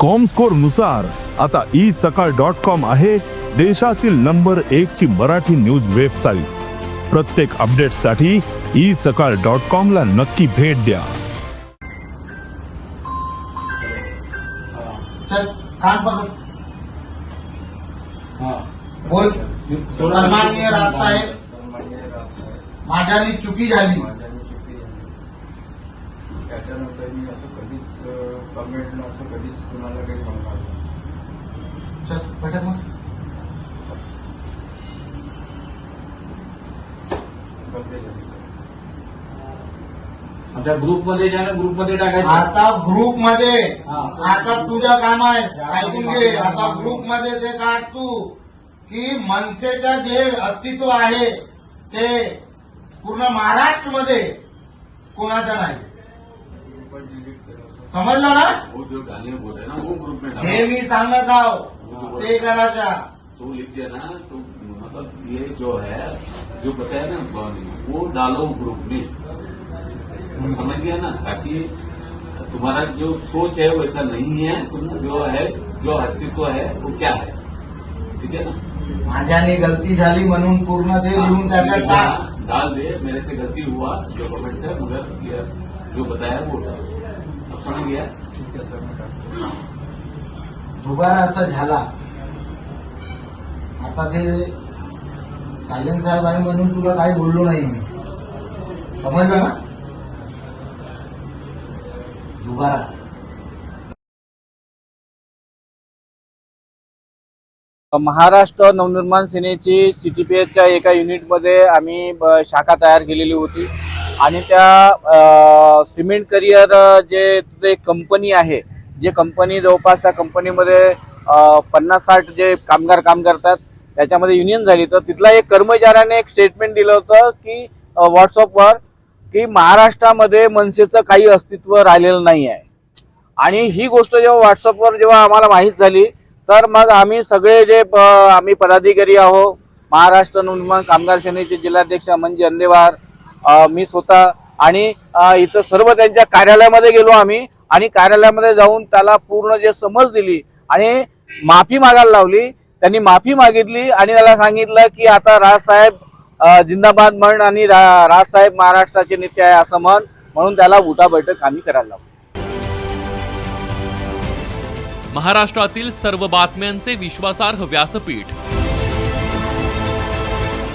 कॉमस्कोरनुसार आता ई सकाळ dot com आहे देशातील नंबर एक ची मराठी न्यूज वेबसाईट प्रत्येक अपडेटसाठी ई सकाळ डॉट कॉम ला नक्की भेट द्या. हा. बोल. राजसाहेब माझ्याने चुकी झाली. त्याच्यानंतर मी असं कधीच कमेंट असं कधीच कुणाला काही म्हणणार. चल मग. आमच्या ग्रुपमध्ये ज्या ग्रुपमध्ये टाकायचं. आता ग्रुपमध्ये हा. आता तुझं काम आहे. ऐकून घे. आता ग्रुपमध्ये ते काढ तू की मनसेचं जे अस्तित्व आहे ते पूर्ण महाराष्ट्रमध्ये कोणाचं नाही. समजलं ना? वो जो डालने बोल रहे ना वो ग्रुप में हे मी सांगत आहो ते करायच्या. तो लिख दिया ना तो मतलब ये जो है जो बताया ना वो डालो ग्रुप में. समझ गया ना? ताकि तुम्हारा जो सोच है वैसा नहीं है तुम जो है जो अस्तित्व है वो क्या है? ठीक है ना? माझ्याने गलती झाली म्हणून पूर्ण ते लिहून त्याच्यात टाक हाँ, डाल दे मेरे से गलती हुआ जो कमेंट है मगर जो बताया वो दुबारा असं झाला. आता ते सायलेन्स साहेब आहे म्हणून तुला काही बोललो नाही मी. समजलं ना? दुबारा महाराष्ट्र नवनिर्माण सेनेची सीटीपीएसच्या एका युनिटमध्ये आम्ही शाखा तयार केलेली होती. आणि त्या सिमेंट करिअर जे तिथे कंपनी आहे जे कंपनी जवळपास त्या कंपनीमध्ये पन्नास साठ जे कामगार काम करतात त्याच्यामध्ये युनियन झाली. तर तिथला एक कर्मचाऱ्याने एक स्टेटमेंट दिलं होतं की व्हॉट्सअपवर की महाराष्ट्रामध्ये मनसेचं काही अस्तित्व राहिलेलं नाही आहे आणि ही गोष्ट जेव्हा व्हॉट्सअपवर जेव्हा आम्हाला माहीत झाली तर मग आम्ही सगळे जे प- आम्ही पदाधिकारी आहो महाराष्ट्र नवनिर्माण कामगार सेनेचे जिल्हाध्यक्ष म्हणजे अंदेवार मी स्वतः आणि इथं सर्व त्यांच्या कार्यालयामध्ये गेलो आम्ही आणि कार्यालयामध्ये जाऊन त्याला पूर्ण जे समज दिली आणि माफी मागायला लावली. त्यांनी माफी मागितली आणि त्याला सांगितलं की आता राजसाहेब जिंदाबाद म्हण आणि राजसाहेब महाराष्ट्राचे नेते आहे असं म्हण. म्हणून त्याला उठा बैठक आम्ही करायला लावली महाराष्ट्रातील सर्व बातम्यांचे विश्वासार्ह व्यासपीठ